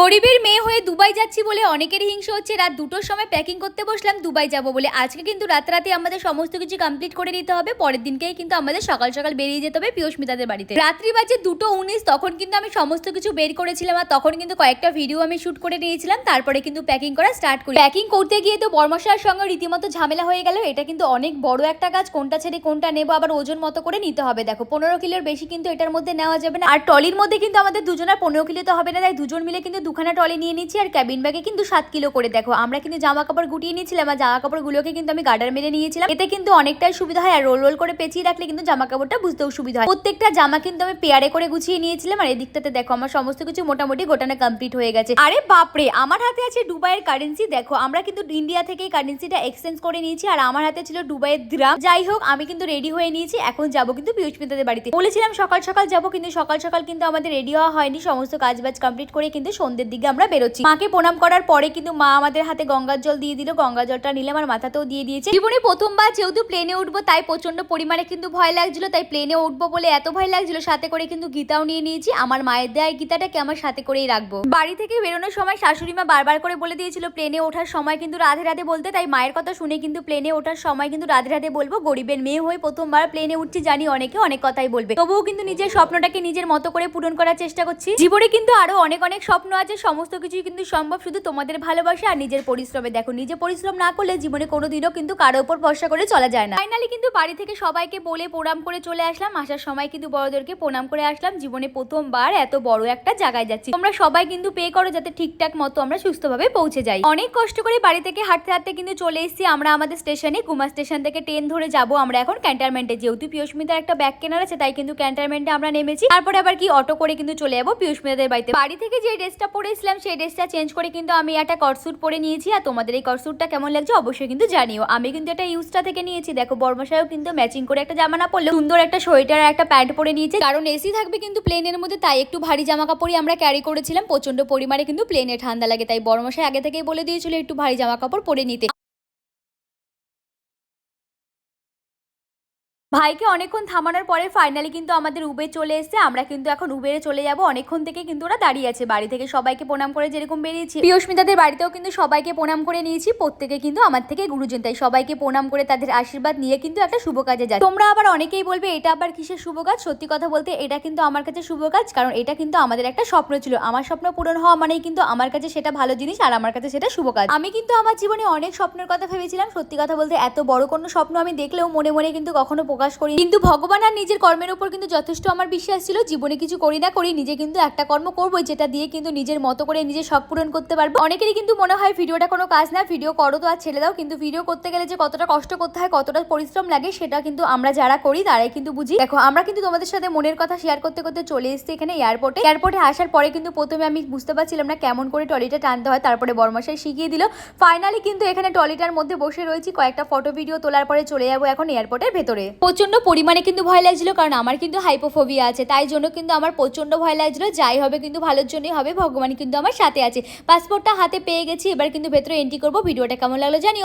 গরিবের মেয়ে হয়ে দুবাই যাচ্ছি বলে অনেকেরই হিংসা হচ্ছে। রাত দুটোর সময় প্যাকিং করতে বসলাম, দুবাই যাব বলে। আজকে কিন্তু রাতারাতি আমাদের সমস্ত কিছু কমপ্লিট করে নিতে হবে। পরের দিনকেই কিন্তু আমাদের সকাল সকাল বেরিয়ে যেতে হবে পিয়স্মিতাদের বাড়িতে। রাত্রি বাজে দুটো উনিশ, তখন কিন্তু আমি সমস্ত কিছু বের করেছিলাম আর তখন কিন্তু কয়েকটা ভিডিও আমি শুট করে নিয়েছিলাম। তারপরে কিন্তু প্যাকিং করা স্টার্ট করি। প্যাকিং করতে গিয়ে তো বর্মশার সঙ্গে রীতিমতো ঝামেলা হয়ে গেল। এটা কিন্তু অনেক বড় একটা কাজ। কোনটা ছেড়ে কোনটা নেব আবার ওজন মতো করে নিতে হবে। দেখো, পনেরো কিলোর বেশি কিন্তু এটার মধ্যে নেওয়া যাবে না। আর টলির মধ্যে কিন্তু আমাদের দুজনের পনেরো কিলো তো হবে না। তাই দুজন মিলে কিন্তু দুখানা টলি নিয়ে নিচ্ছি আর ক্যাবিন ব্যাগে কিন্তু সাত কিলো করে। দেখো, আমরা কিন্তু জামা কাপড় গুটিয়ে নিয়েছিলাম আর জামা কাপড়গুলোকে কিন্তু আমি গার্ডার মেরে নিয়েছিলাম। এতে কিন্তু অনেকটাই সুবিধা হয় আর রোল রোল করে পেঁচিয়ে রাখলে কিন্তু জামা কাপড়টা বুঝতেও সুবিধা হয়। প্রত্যেকটা জামা কিন্তু আমি পেয়ারে করে গুছিয়ে নিয়েছিলাম আর এদিকটাতে দেখো, আমার সমস্ত কিছু মোটামুটি গোটানো কমপ্লিট হয়ে গেছে। আরে বাপরে, আমার হাতে আছে দুবাইয়ের কারেন্সি দেখো, আমরা কিন্তু ইন্ডিয়া থেকে কারেন্সিটা এক্সচেঞ্জ করে নিয়েছি আর আমার হাতে ছিল দুবাইয়ের দ্রাম যাই হোক, আমি কিন্তু রেডি হয়ে নিয়েছি। এখন যাব কিন্তু পিয়ুষমিতাদের বাড়িতে। বলেছিলাম সকাল সকাল যাব, কিন্তু সকাল সকাল কিন্তু আমাদের রেডি হওয়া হয়নি। সমস্ত কাজ বাজ কমপ্লিট করে কিন্তু সন্ধ্যের দিকে আমরা বেরোচ্ছি। মাকে প্রণাম করার পরে কিন্তু মা আমাদের হাতে গঙ্গার জল দিয়ে দিল গঙ্গা জলটা নিলে আমার মাথাতেও দিয়ে দিয়েছে। জীবনে প্রথমবার যেহেতু প্লেনে উঠবো, তাই প্রচণ্ড পরিমাণে কিন্তু ভয় লাগছিল, তাই প্লেনে উঠবো বলে এত ভয় লাগছিল, সাথে করে কিন্তু গীতাও নিয়ে নিয়েছি। আমার মায়ের দেয় গীতাটাকে আমার সাথে করেই রাখব। বাড়ি থেকে বেরোনোর সময় শাশুড়ি মা বারবার করে বলে দিয়েছিল প্লেনে ওঠার সময় কিন্তু রাধে রাধে বলতে। তাই মায়ের কথা শুনে কিন্তু প্লেনে ওঠার সময় কিন্তু রাধে রাধে বলব, গরিবের মেয়ে হয়ে প্রথমবার প্লেনে উঠছি জানি অনেকে অনেক কথাই বলবে। তবুও কিন্তু নিজের স্বপ্নটাকে নিজের মতো করে পূরণ করার চেষ্টা করছি। জীবনে কিন্তু আরও অনেক অনেক স্বপ্ন আছে সমস্ত কিছুই কিন্তু সম্ভব, শুধু তোমাদের ভালোবাসা আর নিজের পরিশ্রমে। দেখো, নিজে পরিশ্রম না করলে জীবনে কোনোদিনও কিন্তু কারও উপর ভরসা করে চলা যায় না। ফাইনালি কিন্তু বাড়ি থেকে সবাইকে বলে প্রণাম করে চলে আসলাম। আসার সময় কিন্তু বড়দেরকে প্রণাম করে আসলাম। জীবনে প্রথমবার এত বড় একটা জায়গায় যাচ্ছি। তোমরা সবাই কিন্তু পে করো যাতে ঠিকঠাক মতো আমরা সুস্থভাবে পৌঁছে যাই। অনেক কষ্ট করে বাড়ি থেকে হাঁটতে হাঁটতে কিন্তু চলে এসেছি আমরা আমাদের স্টেশনে। কুমার স্টেশন থেকে ট্রেন ধরে যাব আমরা এখন ক্যান্টারমেন্টে যেহেতু পিয়ুষমিতার একটা ব্যাগ কেনার আছে, তাই কিন্তু ক্যান্টারমেন্টে আমরা নেমেছি। তারপরে আবার কি, অটো করে কিন্তু চলে যাব পিয়ুষমিতাদের বাড়িতে। বাড়ি থেকে যে ড্রেসটা পরেছিলাম সেই ড্রেসটা চেঞ্জ করে কিন্তু আমি একটা কটস্যুট পরে নিয়েছি আর তোমাদের এই কটস্যুটটা কেমন লাগছে অবশ্যই কিন্তু জানিও। আমি কিন্তু একটা ইউজটা থেকে নিয়েছি। দেখো বর্মশায়ও কিন্তু ম্যাচিং করে একটা জামা না পরলে সুন্দর একটা সোয়েটার আর একটা প্যান্ট পরে নিয়েছে। কারণ এসি থাকবে কিন্তু প্লেনের মধ্যে, তাই একটু ভারী জামা কাপড়ই আমরা ক্যারি করেছিলাম। প্রচণ্ড পরিমাণে কিন্তু প্লেনে ঠান্ডা লাগে, তাই বর্মশাই আগে থেকেই বলে দিয়েছিল একটু ভারী জামা কাপড় পরে নিতে। ভাইকে অনেকক্ষণ থামানোর পরে ফাইনালি কিন্তু আমাদের উবের চলে এসেছে। আমরা কিন্তু এখন উবেরে চলে যাব। অনেকক্ষণ থেকে কিন্তু ওরা দাঁড়িয়ে আছে বাড়ি থেকে। সবাইকে প্রণাম করে যেরকম বেরিয়েছি। পিয়স্মিতাদের বাড়িতেও কিন্তু সবাইকে প্রণাম করে নিয়েছি। প্রত্যেকে কিন্তু আমার থেকে গুরুজন। তাই সবাইকে প্রণাম করে তাদের আশীর্বাদ নিয়ে কিন্তু একটা শুভ কাজে যায় তোমরা আবার অনেকেই বলবে, এটা আবার কিসের শুভ কাজ? সত্যি কথা বলতে, এটা কিন্তু আমার কাছে শুভ কাজ। কারণ এটা কিন্তু আমাদের একটা স্বপ্ন ছিল। আমার স্বপ্ন পূরণ হওয়া মানেই কিন্তু আমার কাছে সেটা ভালো জিনিস আর আমার কাছে সেটা শুভ কাজ। আমি কিন্তু আমার জীবনে অনেক স্বপ্নের কথা ভেবেছিলাম। সত্যি কথা বলতে, এত বড় কোনো স্বপ্ন আমি দেখলেও মনে মনে কিন্তু কখনো প্রকাশ করি। কিন্তু ভগবান আর নিজের কর্মের উপর কিন্তু যথেষ্ট আমার বিশ্বাস ছিল। জীবনে কিছু করি না করি, নিজে কিন্তু একটা কর্ম করব যেটা দিয়ে কিন্তু নিজের মতো করে নিজের শখ পূরণ করতে পারব। অনেকেরই কিন্তু মনে হয়, ভিডিওটা কোনো কাজ না, ভিডিও করো তো আর ছেড়ে দাও। কিন্তু ভিডিও করতে গেলে যে কতটা কষ্ট করতে হয়, কতটা পরিশ্রম লাগে, সেটা কিন্তু আমরা যারা করি, তারাই কিন্তু বুঝি। দেখো, আমরা কিন্তু তোমাদের সাথে মনের কথা শেয়ার করতে করতে চলে এসেছি এখানে এয়ারপোর্টে এয়ারপোর্টে আসার পরে কিন্তু প্রথমে আমি বুঝতে পারছিলাম না, কেমন করে টলিটা টানতে হয়, তারপরে বর্মাশাই শিখিয়ে দিল। ফাইনালি কিন্তু এখানে টলিটার মধ্যে বসে রয়েছি, কয়েকটা ফটো ভিডিও তোলার পরে চলে যাব এখন এয়ারপোর্টের ভেতরে। প্রচণ্ড পরিমাণে কিন্তু ভয় লাগছিল, কারণ আমার কিন্তু হাইপোফোবিয়া আছে। তাই জন্য কিন্তু আমার প্রচণ্ড ভয় লাগছিল, যাই হবে কিন্তু ভালোর জন্যই হবে, ভগবান কিন্তু আমার সাথে আছে। পাসপোর্টটা হাতে পেয়ে গেছি, এবার কিন্তু ভেতরে এন্ট্রি করব, ভিডিওটা কেমন লাগল জানিও।